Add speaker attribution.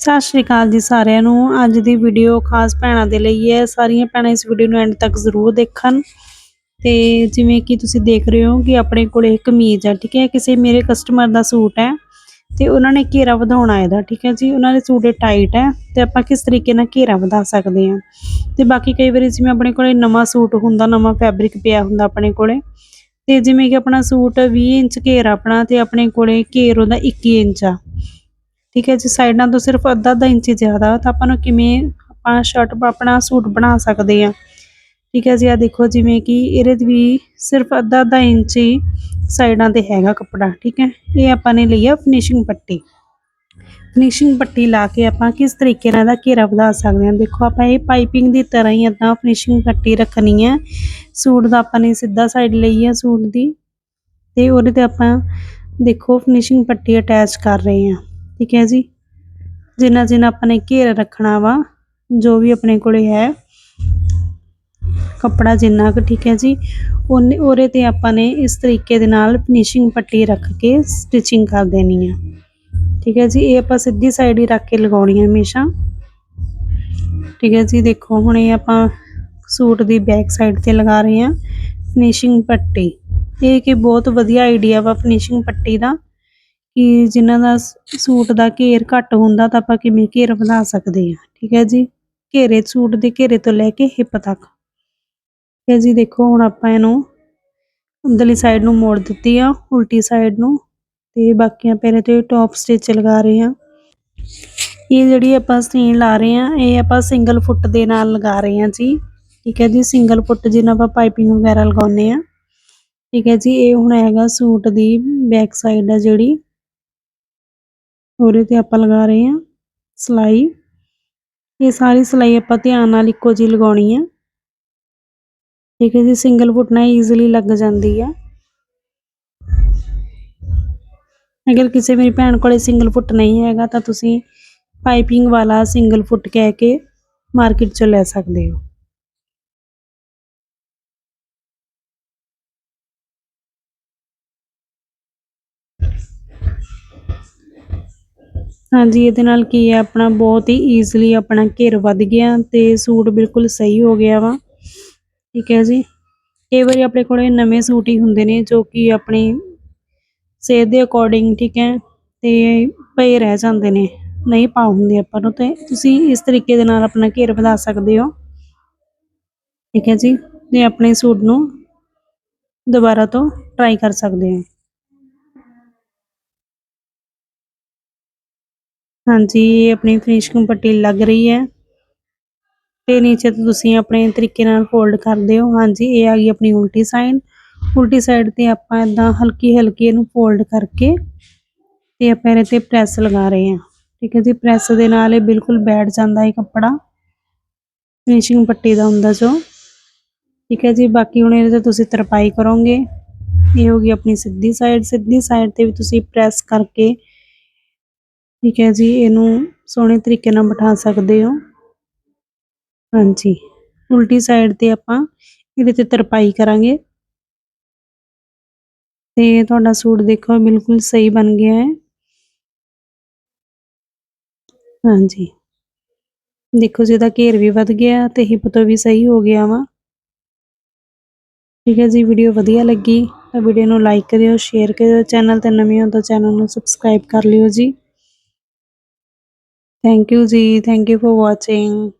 Speaker 1: ਸਤਿ ਸ਼੍ਰੀ ਅਕਾਲ ਜੀ ਸਾਰਿਆਂ ਨੂੰ। ਅੱਜ ਦੀ ਵੀਡੀਓ ਖਾਸ ਭੈਣਾਂ ਦੇ ਲਈ ਹੈ। ਸਾਰੀਆਂ ਭੈਣਾਂ ਇਸ ਵੀਡੀਓ ਨੂੰ ਐਂਡ ਤੱਕ ਜ਼ਰੂਰ ਦੇਖਣ। ਤੇ ਜਿਵੇਂ ਕਿ ਤੁਸੀਂ ਦੇਖ ਰਹੇ ਹੋ ਕਿ ਆਪਣੇ ਕੋਲ ਇਹ ਕਮੀਜ਼ ਹੈ ਠੀਕ ਹੈ? ਕਿਸੇ ਮੇਰੇ ਕਸਟਮਰ ਦਾ ਸੂਟ ਹੈ ਤੇ ਉਹਨਾਂ ਨੇ ਘੇਰਾ ਵਧਾਉਣਾ ਇਹਦਾ, ਠੀਕ ਹੈ ਜੀ? ਉਹਨਾਂ ਦੇ ਸੂਟ ਇਹ ਟਾਈਟ ਹੈ ਤੇ ਆਪਾਂ ਕਿਸ ਤਰੀਕੇ ਨਾਲ ਘੇਰਾ ਵਧਾ ਸਕਦੇ ਹਾਂ? ਤੇ ਬਾਕੀ ਕਈ ਵਾਰੀ ਜਿਵੇਂ ਆਪਣੇ ਕੋਲੇ ਨਵਾਂ ਸੂਟ ਹੁੰਦਾ, ਨਵਾਂ ਫੈਬਰਿਕ ਪਿਆ ਹੁੰਦਾ ਆਪਣੇ ਕੋਲੇ, ਤੇ ਜਿਵੇਂ ਕਿ ਆਪਣਾ ਸੂਟ 20 ਇੰਚ ਘੇਰ ਆਪਣਾ ਤੇ ਆਪਣੇ ਕੋਲੇ ਘੇਰ ਉਹਦਾ 21 ਇੰਚ ਆ। ਠੀਕ ਹੈ ਜੀ ਸਾਈਡਾਂ ਤੋਂ ਸਿਰਫ ਅੱਧਾ ਅੱਧਾ ਇੰਚ ਜ਼ਿਆਦਾ ਤਾਂ ਆਪਾਂ ਨੂੰ ਕਿਵੇਂ ਆਪਾਂ ਸ਼ਰਟ ਆਪਣਾ ਸੂਟ ਬਣਾ ਸਕਦੇ ਆ ਠੀਕ ਹੈ ਜੀ ਆ ਦੇਖੋ ਜਿਵੇਂ ਕਿ ਇਹਦੇ 'ਚ ਵੀ ਸਿਰਫ ਅੱਧਾ ਅੱਧਾ ਇੰਚ ਹੀ ਸਾਈਡਾਂ ਤੇ ਹੈਗਾ ਕੱਪੜਾ, ਠੀਕ ਹੈ। ਇਹ ਆਪਾਂ ਨੇ ਲਈ ਆ ਫਿਨਿਸ਼ਿੰਗ ਪੱਟੀ। ਫਿਨਿਸ਼ਿੰਗ ਪੱਟੀ ਲਾ ਕੇ ਆਪਾਂ ਕਿਸ ਤਰੀਕੇ ਨਾਲ ਇਹਦਾ ਘੇਰਾ ਵਧਾ ਸਕਦੇ ਹਾਂ। ਦੇਖੋ ਆਪਾਂ ਇਹ ਪਾਈਪਿੰਗ ਦੀ ਤਰ੍ਹਾਂ ਹੀ ਇਦਾਂ ਫਿਨਿਸ਼ਿੰਗ ਪੱਟੀ ਰੱਖਣੀ ਹੈ। ਸੂਟ ਦਾ ਆਪਾਂ ਨੇ ਸਿੱਧਾ ਸਾਈਡ ਲਈ ਹੈ ਸੂਟ ਦੀ। ਤੇ ਉਹਦੇ ਤੇ ਆਪਾਂ ਦੇਖੋ ਫਿਨਿਸ਼ਿੰਗ ਪੱਟੀ ਅਟੈਚ ਕਰ ਰਹੇ ਹਾਂ। ਠੀਕ ਹੈ ਜੀ। ਜਿੰਨਾ ਜਿੰਨਾ ਆਪਾਂ ਨੇ ਘੇਰ ਰੱਖਣਾ ਵਾ, ਜੋ ਵੀ ਆਪਣੇ ਕੋਲੇ ਹੈ, ਕੱਪੜਾ ਜਿੰਨਾ ਕੁ, ਠੀਕ ਹੈ ਜੀ। ਉਹਨੇ, ਉਹਦੇ ਤੇ ਆਪਾਂ ਨੇ ਇਸ ਤਰੀਕੇ ਦੇ ਨਾਲ ਫਿਨਿਸ਼ਿੰਗ ਪੱਟੀ ਰੱਖ ਕੇ ਸਟਿਚਿੰਗ ਕਰ ਦੇਣੀ ਆ। ਠੀਕ ਹੈ ਜੀ, ਇਹ ਆਪਾਂ ਸਿੱਧੀ ਸਾਈਡ ਹੀ ਰੱਖ ਕੇ ਲਗਾਉਣੀ ਹੈ ਹਮੇਸ਼ਾ। ਠੀਕ ਹੈ ਜੀ, ਦੇਖੋ ਹੁਣ ਇਹ ਆਪਾਂ ਸੂਟ ਦੀ ਬੈਕ ਸਾਈਡ ਤੇ ਲਗਾ ਰਹੇ ਹਾਂ ਫਿਨਿਸ਼ਿੰਗ ਪੱਟੀ। ਇਹ ਕਿ ਬਹੁਤ ਵਧੀਆ ਆਈਡੀਆ ਵਾ ਫਿਨਿਸ਼ਿੰਗ ਪੱਟੀ ਦਾ। ਕਿ ਜਿਨ੍ਹਾਂ ਦਾ ਸੂਟ ਦਾ ਘੇਰ ਘੱਟ ਹੁੰਦਾ ਤਾਂ ਆਪਾਂ ਕਿਵੇਂ ਘੇਰ ਵਧਾ ਸਕਦੇ ਹਾਂ, ਠੀਕ ਹੈ ਜੀ? ਘੇਰੇ, ਸੂਟ ਦੇ ਘੇਰੇ ਤੋਂ ਲੈ ਕੇ ਹਿੱਪ ਤੱਕ। ਠੀਕ ਹੈ ਜੀ, ਦੇਖੋ ਹੁਣ ਆਪਾਂ ਇਹਨੂੰ ਅੰਦਰਲੀ ਸਾਈਡ ਨੂੰ ਮੋੜ ਦਿੱਤੀ ਆ, ਉਲਟੀ ਸਾਈਡ ਨੂੰ, ਤੇ ਬਾਕੀਆਂ ਪਹਿਲੇ ਤੇ ਟੌਪ ਸਟਿਚ ਲਗਾ ਰਹੇ ਹਾਂ। ਇਹ ਜਿਹੜੀ ਆਪਾਂ ਸੀਨ ਲਾ ਰਹੇ ਹਾਂ, ਇਹ ਆਪਾਂ ਸਿੰਗਲ ਫੁੱਟ ਦੇ ਨਾਲ ਲਗਾ ਰਹੇ ਹਾਂ ਜੀ। ਠੀਕ ਹੈ ਜੀ ਸਿੰਗਲ ਫੁੱਟ ਜਿਹਨਾਂ ਆਪਾਂ ਪਾਈਪਿੰਗ ਵਗੈਰਾ ਲਗਾਉਂਦੇ ਆ ਠੀਕ ਹੈ ਜੀ, ਇਹ ਹੁਣ ਹੈਗਾ ਸੂਟ ਦੀ ਬੈਕ ਸਾਈਡ ਆ ਜਿਹੜੀ। ਉਹਦੇ ਤੇ ਆਪਾਂ ਲਗਾ ਰਹੇ ਹਾਂ ਸਲਾਈ। ਇਹ ਸਾਰੀ ਸਲਾਈ ਆਪਾਂ ਧਿਆਨ ਨਾਲ ਇੱਕੋ ਜਿਹੀ ਲਗਾਉਣੀ ਹੈ ਠੀਕ ਹੈ ਜੀ, ਸਿੰਗਲ ਫੁੱਟ ਨਾਲ ਈਜ਼ੀਲੀ ਲੱਗ ਜਾਂਦੀ ਹੈ ਅਗਰ ਕਿਸੇ ਮੇਰੀ ਭੈਣ ਕੋਲੇ ਸਿੰਗਲ ਫੁੱਟ ਨਹੀਂ ਹੈਗਾ ਤਾਂ ਤੁਸੀਂ ਪਾਈਪਿੰਗ ਵਾਲਾ ਸਿੰਗਲ ਫੁੱਟ ਕਹਿ ਕੇ ਮਾਰਕੀਟ ਚੋਂ ਲੈ ਸਕਦੇ ਹੋ। ਹਾਂਜੀ, ਇਹਦੇ ਨਾਲ ਕੀ ਹੈ, ਆਪਣਾ ਬਹੁਤ ਹੀ ਈਜ਼ੀਲੀ ਆਪਣਾ ਘੇਰ ਵੱਧ ਗਿਆ ਤੇ ਸੂਟ ਬਿਲਕੁਲ ਸਹੀ ਹੋ ਗਿਆ ਵਾ। ਠੀਕ ਹੈ ਜੀ। ਕਈ ਵਾਰੀ ਆਪਣੇ ਕੋਲੇ ਨਵੇਂ ਸੂਟ ਹੀ ਹੁੰਦੇ ਨੇ ਜੋ ਕਿ ਆਪਣੀ ਸਿਹਤ ਦੇ ਅਕੋਰਡਿੰਗ ਠੀਕ ਹੈ, ਤੇ ਪਏ ਰਹਿ ਜਾਂਦੇ ਨੇ। ਨਹੀਂ ਪਾ ਹੁੰਦੇ ਆਪਾਂ ਨੂੰ ਤੇ ਤੁਸੀਂ ਇਸ ਤਰੀਕੇ ਦੇ ਨਾਲ ਆਪਣਾ ਘੇਰ ਵਧਾ ਸਕਦੇ ਹੋ। ਠੀਕ ਹੈ ਜੀ। ਤੇ ਆਪਣੇ ਸੂਟ ਨੂੰ ਦੁਬਾਰਾ ਤੋਂ ਟਰਾਈ ਕਰ ਸਕਦੇ ਹੋ। ਹਾਂਜੀ, ਇਹ ਆਪਣੀ ਫਿਨਿਸ਼ਿੰਗ ਪੱਟੀ ਲੱਗ ਰਹੀ ਹੈ। ਤੇ ਨੀਚੇ ਤੋਂ ਤੁਸੀਂ ਆਪਣੇ ਤਰੀਕੇ ਨਾਲ ਫੋਲਡ ਕਰ ਦਿਓ। ਹਾਂਜੀ, ਇਹ ਆ ਗਈ ਆਪਣੀ ਉਲਟੀ ਸਾਈਡ ਉਲਟੀ ਸਾਈਡ ਤੇ ਆਪਾਂ ਇਦਾਂ ਹਲਕੀ ਹਲਕੀ ਇਹਨੂੰ ਫੋਲਡ ਕਰਕੇ ਤੇ ਆਪਾਂ ਇਹਦੇ ਤੇ ਪ੍ਰੈਸ ਲਗਾ ਰਹੇ ਹਾਂ। ਠੀਕ ਹੈ ਜੀ ਪ੍ਰੈਸ ਦੇ ਨਾਲ ਇਹ ਬਿਲਕੁਲ ਬੈਠ ਜਾਂਦਾ ਹੈ ਕੱਪੜਾ। ਫਿਨਿਸ਼ਿੰਗ ਪੱਟੀ ਦਾ ਹੁੰਦਾ ਜੋ। ਠੀਕ ਹੈ ਜੀ, ਬਾਕੀ ਹੁਣ ਇਹਦੇ ਤੇ ਤੁਸੀਂ ਤਰਪਾਈ ਕਰੋਗੇ। ਇਹ ਹੋ ਗਈ ਆਪਣੀ ਸਿੱਧੀ ਸਾਈਡ ਸਿੱਧੀ ਸਾਈਡ ਤੇ ਵੀ ਤੁਸੀਂ ਪ੍ਰੈਸ ਕਰਕੇ ਠੀਕ ਹੈ ਜੀ, ਇਹਨੂੰ ਸੋਹਣੇ ਤਰੀਕੇ ਨਾਲ ਬਿਠਾ ਸਕਦੇ ਹੋ। ਹਾਂਜੀ, ਉਲਟੀ ਸਾਈਡ ਤੇ ਆਪਾਂ ਇਹਦੇ ਤੇ ਤਰਪਾਈ ਕਰਾਂਗੇ। ਤੇ ਤੁਹਾਡਾ ਸੂਟ ਦੇਖੋ ਬਿਲਕੁਲ ਸਹੀ ਬਣ ਗਿਆ ਹੈ। ਹਾਂਜੀ, ਦੇਖੋ ਜਿਹਦਾ ਘੇਰ ਵੀ ਵੱਧ ਗਿਆ ਤੇ ਹਿੱਪ ਤੋਂ ਵੀ ਸਹੀ ਹੋ ਗਿਆ ਵਾ। ਠੀਕ ਹੈ ਜੀ, ਵੀਡੀਓ ਵਧੀਆ ਲੱਗੀ ਤਾਂ ਵੀਡੀਓ ਨੂੰ ਲਾਈਕ ਕਰਿਓ ਸ਼ੇਅਰ ਕਰਿਓ ਚੈਨਲ ਤੇ ਨਵੇਂ ਹੋ ਤਾਂ ਚੈਨਲ ਨੂੰ ਸਬਸਕ੍ਰਾਈਬ ਕਰ ਲਿਓ ਜੀ। Thank you, Z. Thank you for watching.